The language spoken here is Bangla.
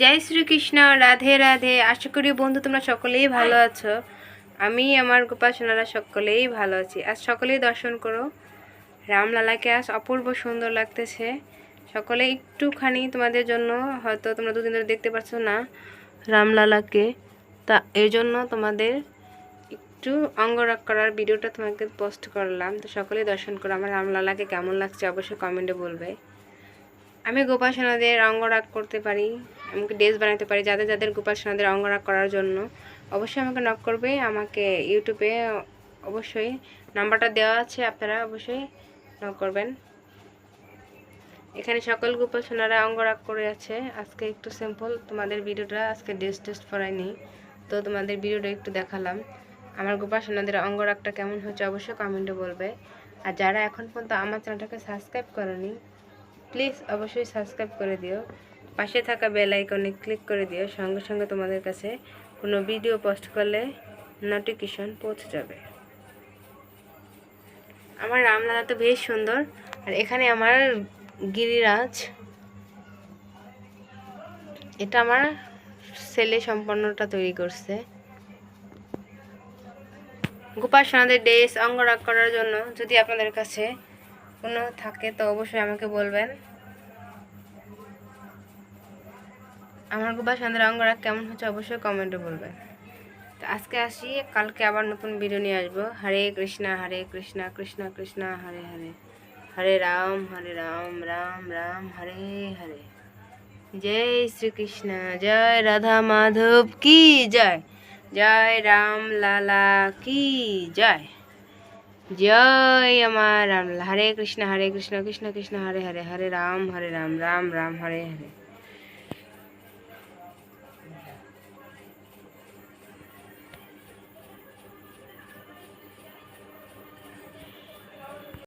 জয় শ্রীকৃষ্ণ রাধে রাধে। আশা করি বন্ধু তোমরা সকলেই ভালো আছো। আমি আমার গোপাসনারা সকলেই ভালো আছি। আজ সকলেই দর্শন করো। রামলালাকে আজ অপূর্ব সুন্দর লাগতেছে। সকলে একটুখানি তোমাদের জন্য হয়তো তোমরা দুদিন ধরে দেখতে পাচ্ছ না রামলালাকে। তা এই জন্য তোমাদের একটু অঙ্গরাগ করার ভিডিওটা তোমাকে পোস্ট করলাম। তো সকলেই দর্শন করো। আমার রামলালাকে কেমন লাগছে অবশ্যই কমেন্টে বলবে। আমি গোপাল সোনাদের অঙ্গরাগ করতে পারি, আমাকে ড্রেস বানাতে পারি, যাদের যাদের গোপাল সোনাদের অঙ্গরাগ করার জন্য। অবশ্যই আমাকে নক করবে, আমাকে ইউটিউবে অবশ্যই নাম্বারটা দেওয়া আছে আপনারা অবশ্যই নক করবেন। এখানে সকল গোপাল সোনারা অঙ্গরাগ করে আছে। আজকে একটু সিম্পল তোমাদের ভিডিওটা আজকে ড্রেস টেস্ট পরাইনি তো তোমাদের ভিডিওটা একটু দেখালাম। আমার গোপাল সোনাদের অঙ্গরাগটা কেমন হচ্ছে অবশ্যই কমেন্টে বলবে। আর যারা এখন পর্যন্ত আমার চ্যানেলটাকে সাবস্ক্রাইব করনি প্লিজ অবশ্যই সাবস্ক্রাইব করে দিও। পাশে থাকা বেল আইকনে ক্লিক করে দিও। সঙ্গে সঙ্গে তোমাদের কাছে কোনো ভিডিও পোস্ট করলে নোটিফিকেশন পৌঁছে যাবে। আমার রামলালা তো বেশ সুন্দর। আর এখানে আমার গিরিরাজ। এটা আমার ছেলে সম্পন্নটা তৈরি করছে। গোপাল সোনাদের ড্রেস অঙ্গরাগ করার জন্য যদি আপনাদের কাছে কোনো থাকে, তো অবশ্যই আমাকে বলবেন। আমার গোপাল সোনাদের অঙ্গরাগ কেমন হচ্ছে অবশ্যই কমেন্টে বলবেন। তো আজকে আসি, কালকে আবার নতুন ভিডিও নিয়ে আসব। হরে কৃষ্ণা হরে কৃষ্ণা, কৃষ্ণ কৃষ্ণ, হরে হরে। হরে রাম হরে রাম রাম রাম, হরে হরে। জয় শ্রীকৃষ্ণ, জয় রাধা মাধব কি জয়? জয় রাম লালা কি জয়? জয় আমার রাম হরে কৃষ্ণ হরে কৃষ্ণ কৃষ্ণ কৃষ্ণ, হরে হরে। হরে রাম হরে রাম রাম রাম, হরে হরে।